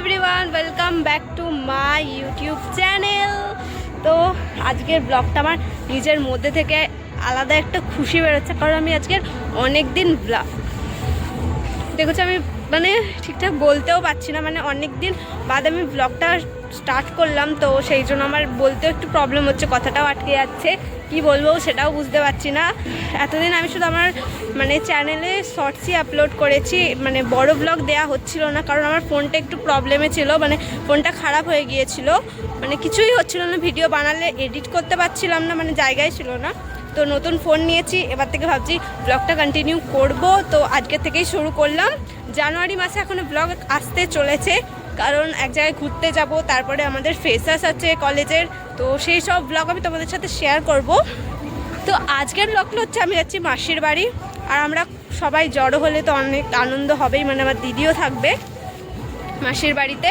Everyone welcome back to my YouTube channel তো আজকের ব্লগটা আমার নিজের মধ্যে থেকে আলাদা একটা খুশি বেরোচ্ছে, কারণ আমি আজকের অনেক দিন ব্লগ দেখেছি, আমি মানে ঠিকঠাক বলতেও পারছি না মানে অনেক দিন বাদ আমি ব্লগটা স্টার্ট করলাম, তো সেই জন্য আমার বলতেও একটু প্রবলেম হচ্ছে, কথাটাও আটকে যাচ্ছে। কি বলব সেটাও বুঝতে পারছি না। এতদিন আমি শুধু আমার মানে চ্যানেলে শর্টসই আপলোড করেছি। মানে বড় ব্লগ দেয়া হচ্ছিল না, কারণ আমার ফোনটা একটু প্রবলেমে ছিল। মানে ফোনটা খারাপ হয়ে গিয়েছিল। মানে কিছুই হচ্ছিল না ভিডিও বানালে এডিট করতে পারছিলাম না মানে জায়গায় ছিল না। তো নতুন ফোন নিয়েছি, এবার থেকে ভাবছি ব্লগটা কন্টিনিউ করব। তো আজকে থেকেই শুরু করলাম। জানুয়ারি মাসে এখনও ব্লগ আসতে চলেছে। কারণ এক জায়গায় ঘুরতে যাব, তারপরে আমাদের ফেসাস আছে কলেজের, তো সেই সব ব্লগ আমি তোমাদের সাথে শেয়ার করব। তো আজকের ব্লগটা হচ্ছে আমি যাচ্ছি মাসির বাড়ি, আর আমরা সবাই জড়ো হলে তো অনেক আনন্দ হবেই মানে আমার দিদিও থাকবে মাসির বাড়িতে।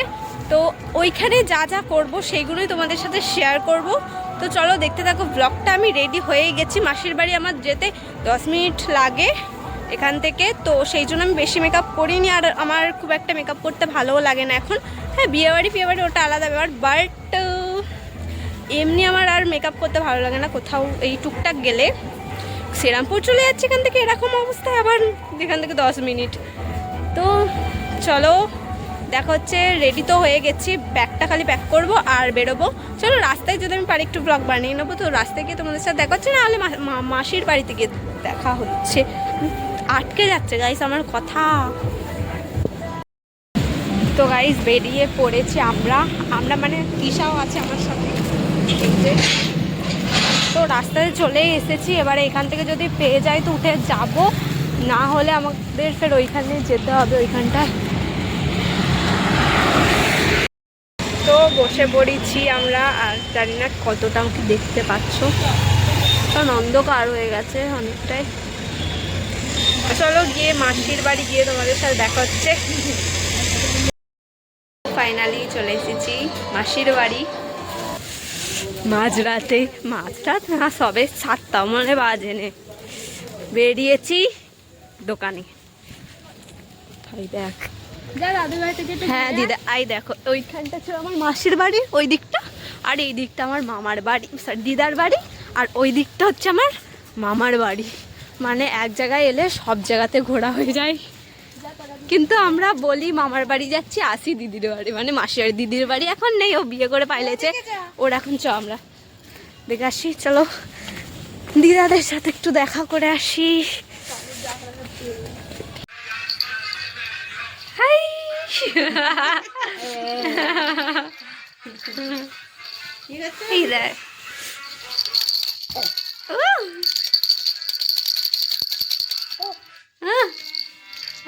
তো ওইখানে যা যা করব সেইগুলোই তোমাদের সাথে শেয়ার করব। তো চলো দেখতে থাকো ব্লগটা আমি রেডি হয়ে গেছি, মাসির বাড়ি আমার যেতে দশ মিনিট লাগে। এখান থেকে। তো সেই জন্য আমি বেশি মেকআপ করিনি আর আমার খুব একটা মেকআপ করতে ভালোও লাগে না এখন। হ্যাঁ বিয়েবাড়ি ফিয়েবাড়ি ওটা আলাদা ব্যাপার বাট এমনি আমার আর মেকআপ করতে ভালো লাগে না কোথাও। এই টুকটাক গেলে। শ্রীরামপুর চলে যাচ্ছে এখান থেকে, এরকম অবস্থায় আবার এখান থেকে দশ মিনিট। তো চলো, দেখা হচ্ছে রেডি তো হয়ে গেছি, ব্যাগটা খালি প্যাক করব আর বেরোবো। চলো, রাস্তায় যদি আমি পারি একটু ব্লগ বানিয়ে নেব। তো রাস্তায় গিয়ে তোমাদের সাথে দেখা হচ্ছে না হলে মাসির বাড়িতে গিয়ে দেখা হচ্ছে। আটকে যাচ্ছে গাইস আমার কথা। তো গাইস বেরিয়ে পড়েছি আমরা। আমরা মানে দিশাও আছে আমার সাথে। তো, রাস্তায় চলেই এসেছি। এবারে এখান থেকে যদি পেয়ে যাই, তো উঠে যাব। না হলে আমাদের ফের ওইখানে যেতে হবে, ওইখানটায়। তো, বসে পড়েছি আমরা। আর জানি না কতটা দেখতে পাচ্ছ। কারণ অন্ধকার হয়ে গেছে অনেকটাই। চলো গিয়ে মাসির বাড়ি গিয়ে তোমাদের সাথে দেখা হচ্ছে। ফাইনালি চলে এসেছি মাসির বাড়ি। মাঝরাতে মাঝরাত না সবে সাতটা মনে বাজেনে বেরিয়েছি দোকানে। দেখ। হ্যাঁ দিদা আই দেখো ওইখানটা ছিল আমার মাসির বাড়ি ওই দিকটা আর এই দিকটা আমার মামার বাড়ি সরি দিদার বাড়ি আর ওই দিকটা হচ্ছে আমার মামার বাড়ি। মানে এক জায়গায় এলে সব জায়গাতে ঘোরা হয়ে যায়। কিন্তু আমরা বলি মামার বাড়ি যাচ্ছি আসি দিদির বাড়ি। মানে মাসির দিদির বাড়ি এখন নেই ও বিয়ে করে পাইলেছে ওর এখন চ আমরা। দেখে আসি চলো। দিদাদের সাথে একটু দেখা করে আসি। হাই! এই দেখ।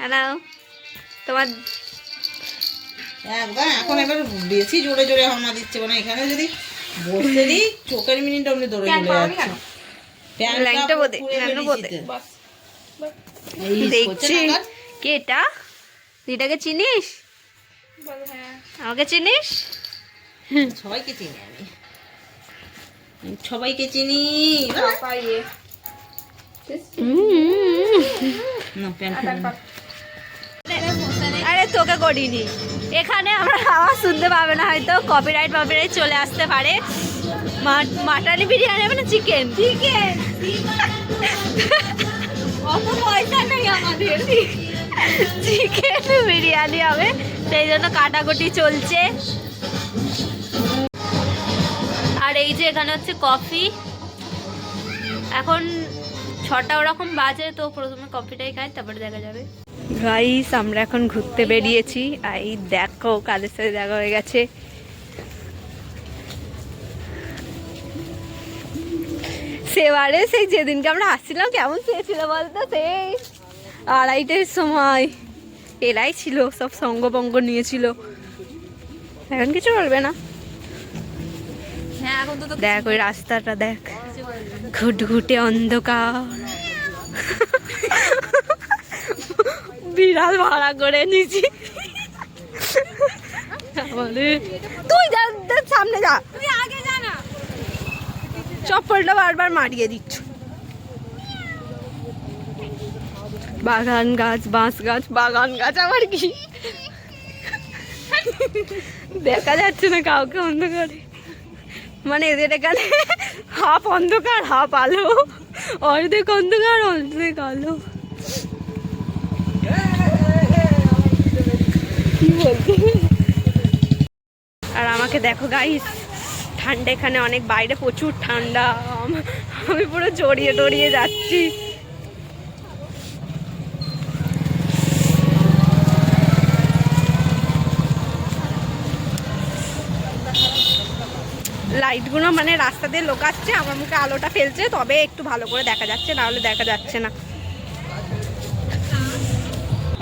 হ্যালো তোমার একদম এখন এবার বেশি জোরে জোরে হামা দিচ্ছে মানে এখানে যদি বসতে দিই চোখের মিনিট অমনি দৌড়ে চলে যাচ্ছে। লাইনটা বোধে লাইনটা বোধে। এই দেখছি। কে এটা? দিদাকে চিনিস? আমাকে চিনিস? সবাইকে চিনি আমি। আমি সবাইকে চিনি। না প্যান্ট তোকে করিনি। এখানে আমরা আওয়াজ শুনতে পাবে না হয়তো কপিরাইট কপিরাইট চলে আসতে পারে। মাটন বিরিয়ানি হবে না চিকেন চিকেন অত পয়সা নেই আমাদের। চিকেন বিরিয়ানি হবে সেই জন্য কাটাকুটি চলছে। আর এই যে এখানে হচ্ছে কফি এখন ছটা ওরকম বাজে তো প্রথমে কফিটাই খাই তারপরে দেখা যাবে। গাইস আমরা এখন ঘুরতে বেরিয়েছি। আর এই দেখো কাদের সাথে দেখা হয়ে গেছে। সেবারে সেই যেদিনকে আমরা আসছিলাম কেমন চেয়েছিল বলতো সেই আড়াইটের সময়। এরাই ছিল সব সঙ্গবঙ্গ নিয়েছিল। এখন কিছু বলবে না? হ্যাঁ এখন তো দেখ ওই রাস্তাটা দেখ। ঘুটঘুটে অন্ধকার। বিড়াল ভাড়া করে নিছি তুই যা সামনে যা। চপ্পলটা বারবার মারিয়ে দিচ্ছ। বাগান গাছ বাঁশ গাছ বাগান গাছ আবার কি? দেখা যাচ্ছে না কাউকে অন্ধকারে। মানে এদের এখানে হাফ অন্ধকার, হাফ আলো। অর্ধেক অন্ধকার, অর্ধেক আলো। কি বলছি আর আমাকে দেখো গাইস ঠান্ডা এখানে অনেক, বাইরে প্রচুর ঠান্ডা। আমি পুরো জড়িয়ে টড়িয়ে যাচ্ছি। লাইটগুলো মানে রাস্তা দিয়ে লোক আসছে, আমার মুখে আলোটা ফেলছে, তবে একটু ভালো করে দেখা যাচ্ছে না হলে দেখা যাচ্ছে না।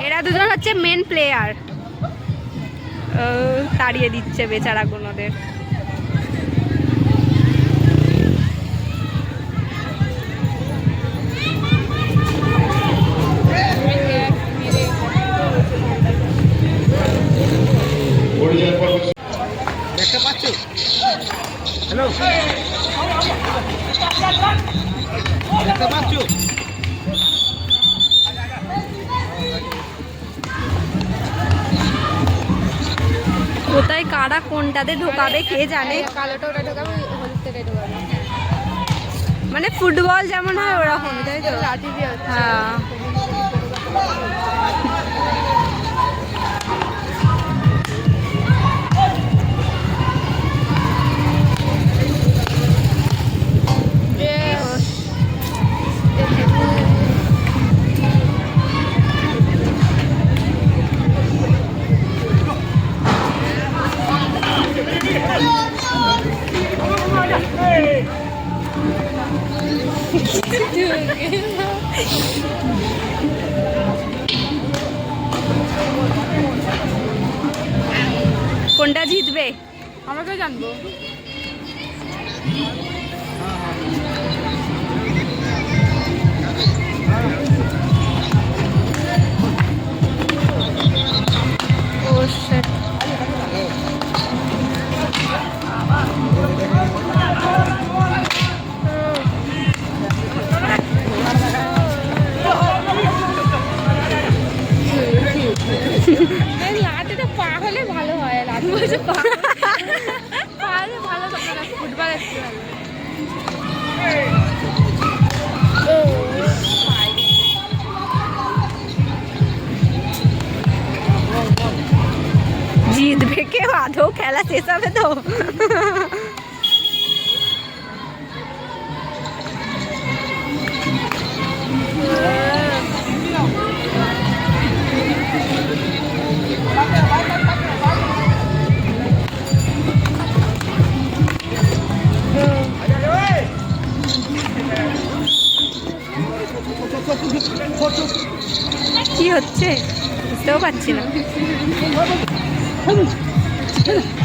এরা দুজন হচ্ছে মেন প্লেয়ার তাড়িয়ে দিচ্ছে বেচারা কারা কোনটাতে ঢোকাবে কে জানে? কালোটা ওটা ঢোকাবে হলুদটা ঢোকাবে মানে ফুটবল যেমন হয় ওরকম তাই তো? হ্যাঁ। কোনটা আমরা আমাকে জানব Oh shit. খেলা শেষ হবে তো কি হচ্ছে? বুঝতেও পারছি না। Thank you.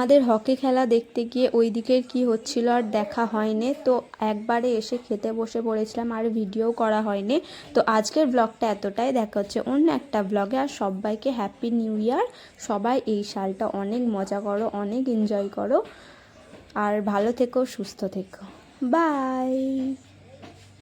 আমাদের হকি খেলা দেখতে গিয়ে ওই দিকের কি হচ্ছিল আর দেখা হয়নি। তো একবারে এসে খেতে বসে পড়েছিলাম আর ভিডিও করা হয়নি। তো আজকের ব্লগটা এতটাই। দেখা হচ্ছে অন্য একটা ব্লগে আর সবাইকে হ্যাপি নিউ ইয়ার সবাই এই সালটা অনেক মজা করো, অনেক এনজয় করো। আর ভালো থেকো, সুস্থ থেকো। বাই